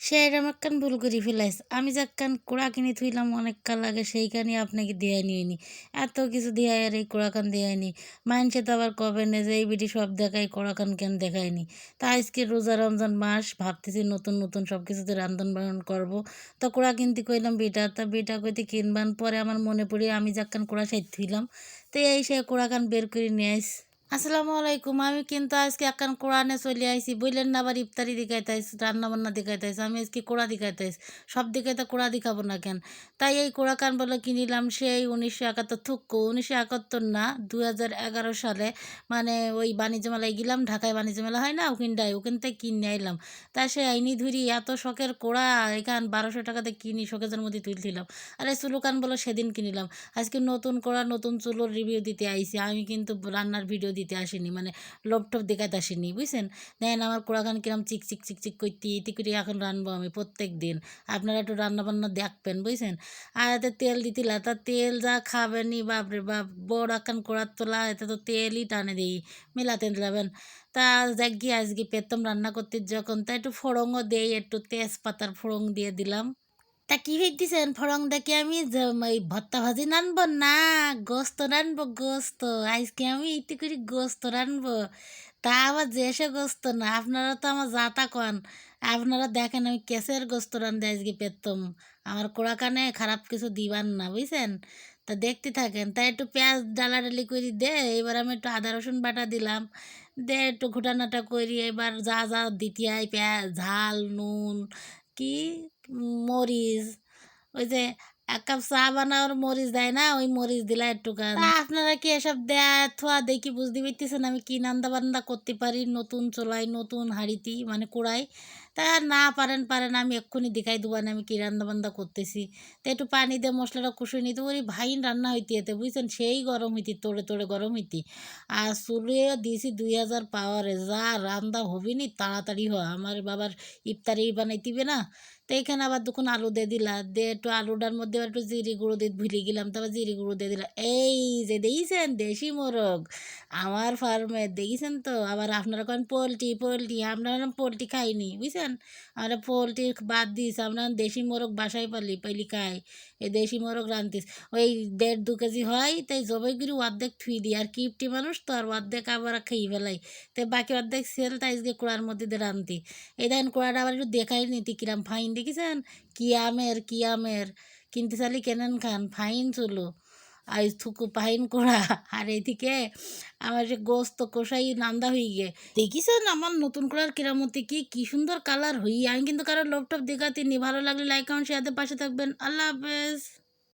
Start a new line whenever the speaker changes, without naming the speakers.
সে এরম একখান ভুল করে ফেলাইস আমি যে একখান কোড়া কিনে থুইলাম অনেক কাল আগে সেইখানে আপনাকে দেয়া নিইনি এত কিছু দেয়া আর এই কোড়াখান দেয়নি মাইনসে তো আবার কবে নে যে এই বিটি সব দেখাই কোড়াখান কেন দেখায়নি তা আজকে রোজা রমজান মাস, ভাবতেছি নতুন নতুন সব কিছুতে রান্ধন বাড়ন করব। তা কোড়া কিনতে কইলাম বেটা, তা বেটা কইতে কিনবান পরে আমার মনে পড়ে আমি যাক্কান কোড়া সাইড থুইলাম। তো এই সে কোড়াখান বের করে নিয়ে আইস। আসসালামু আলাইকুম। আমি কিন্তু আজকে একখান কোরআনে চলে আইছি। বললেন না আবার ইফতারি দেখাইতাইস রান্না বান্না দেখাইতাইস, আমি আজকে কোড়া দেখাইতাইস। সব দিকে তো কোড়া দেখাবো না কেন? তাই এই কোড়া কান বলে কিনিলাম সেই উনিশশো একাত্তর থুক্কু। উনিশশো একাত্তর না দু হাজার এগারো সালে মানে ওই বাণিজ্য মেলায় গেলাম। ঢাকায় বাণিজ্য মেলা হয় না? ওখানটায় ওখান থেকে কিনে আইলাম। তা সে আইনি ধরি, এত শখের কোড়া, এখান বারোশো টাকাতে কিনি শোকেজের মধ্যে তুলছিলাম। আরে চুলুকান বলে সেদিন কিনিলাম। আজকে নতুন কোড়া, নতুন চুলোর রিভিউ দিতে আইছি। আমি কিন্তু রান্নার ভিডিও দিতে আসেনি মানে লোপটপ দেখাতে আসেনি, বুঝছেন? দেখেন আমার কোড়াখান কিরম চিক চিক চিক চিক করতে ইতি করে এখন রানবো আমি প্রত্যেক দিন আপনারা একটু রান্না বান্না দেখবেন, বুঝছেন? আর এতে তেল দিতিলা তা তেল যা খাবেনি বাপরে বাপ, বড় একখান কোড়ার তোলা এতে তো তেলই টানে দিই মেলাতে দিলাবেন তা যাকি আজকে পেতাম রান্না করতে যখন, তা একটু ফোড়ংও দেই, একটু তেজপাতার ফোড়ং দিয়ে দিলাম। তা কি হইতেছেন ফড়ং দেখে আমি এই ভত্তা ভাজি রানবো না, গোস্ত রানবো গোস্ত। আজকে আমি ইতি করে গোস্ত রানবো তা আবার যে যেসে গোস্ত না, আপনারা তো আমার জাতা কন। আপনারা দেখেন আমি কেসের গোস্ত রান্ধে আজকে পেতম। আমার কোড়া কানে খারাপ কিছু দিবার না, বুঝছেন? তা দেখতে থাকেন। তা একটু পেঁয়াজ ডালাডালি করি দে, এবার আমি একটু আদা, রসুন বাটা দিলাম। দে একটু ঘুটানাটা করি, এবার যা যা দিতে পেঁয়াজ, ঝাল, নুন, কি মরিচ, ওই যে এক কাপ চা বানাওয়ার মরিচ দেয় না, ওই মরিচ দিলা একটু আপনারা কি এসব দেয়া থোয়া দেখি বুঝতে পারতেছেন আমি কি নান্দা বান্দা করতে পারি, নতুন চোলাই, নতুন হাড়িতি মানে কোড়াই? তা না পারেন পারেন। আমি এক্ষুনি দেখাই দেবো আমি কি রান্না বান্দা করতেছি। তো একটু পানি দিয়ে মশলাটা কুষিয়ে নিতে ওই ভাই, রান্না হইতে এতে, বুঝছেন? সেই গরম হইতি, তোড়ে তোড়ে গরম হইতি। আর চুলে দিয়েছি দুই হাজার পাওয়ারে। যা রান্না হবি নি তাড়াতাড়ি হয় আমার বাবার ইফতারি বানাইতিবে না। তো এখানে আবার দুখন আলু দিয়ে দিলা। দিয়ে একটু আলুটার মধ্যে একটু জিরি গুঁড়ো দিয়ে ভুলে গেলাম। তারপর জিরি গুঁড়ো দিয়ে দিলাম এই যে দেখেছেন? দেশি মোরগ। আমার ফার্মে, দেখেছেন তো? আবার আপনারা কেন পোলট্রি পোলট্রি। আপনারা পোলট্রি খাইনি, বুঝছেন? আমরা পোলট্রি বাদ দিস আমরা দেশি মোরগ বাসায় পালি, পাইলি খাই এই দেশি মোরগ রান্তিস ওই দেড় দু কেজি হয়, তাই জবাই করে অর্ধেক থুই দিই। আর কিপটি মানুষ তো আর অর্ধেক আবার খেয়ে ফেলাই। তাই বাকি অর্ধেক সেল তাই আজকে কুড়ার মধ্যে দিয়ে রান্তি এই দেখেন কুড়াটা আবার একটু দেখাই নিতি কিরাম ফাইন দেখেছেন? কি আমের কি আমের? কিনতে চালি কেনেন খান, ফাইন চলো। আর থুকু পাইন কোড়া। আর এদিকে আমার যে গোস্ত কষাই নান্দা হয়ে গে। দেখিছেন আমার নতুন করার কেরামতি কি? কি সুন্দর কালার হই। আমি কিন্তু কারও দেখাতে নি ভালো লাগলে লাইক কমেন্ট শেয়ারদের পাশে থাকবেন। আল্লাহ হাফেজ।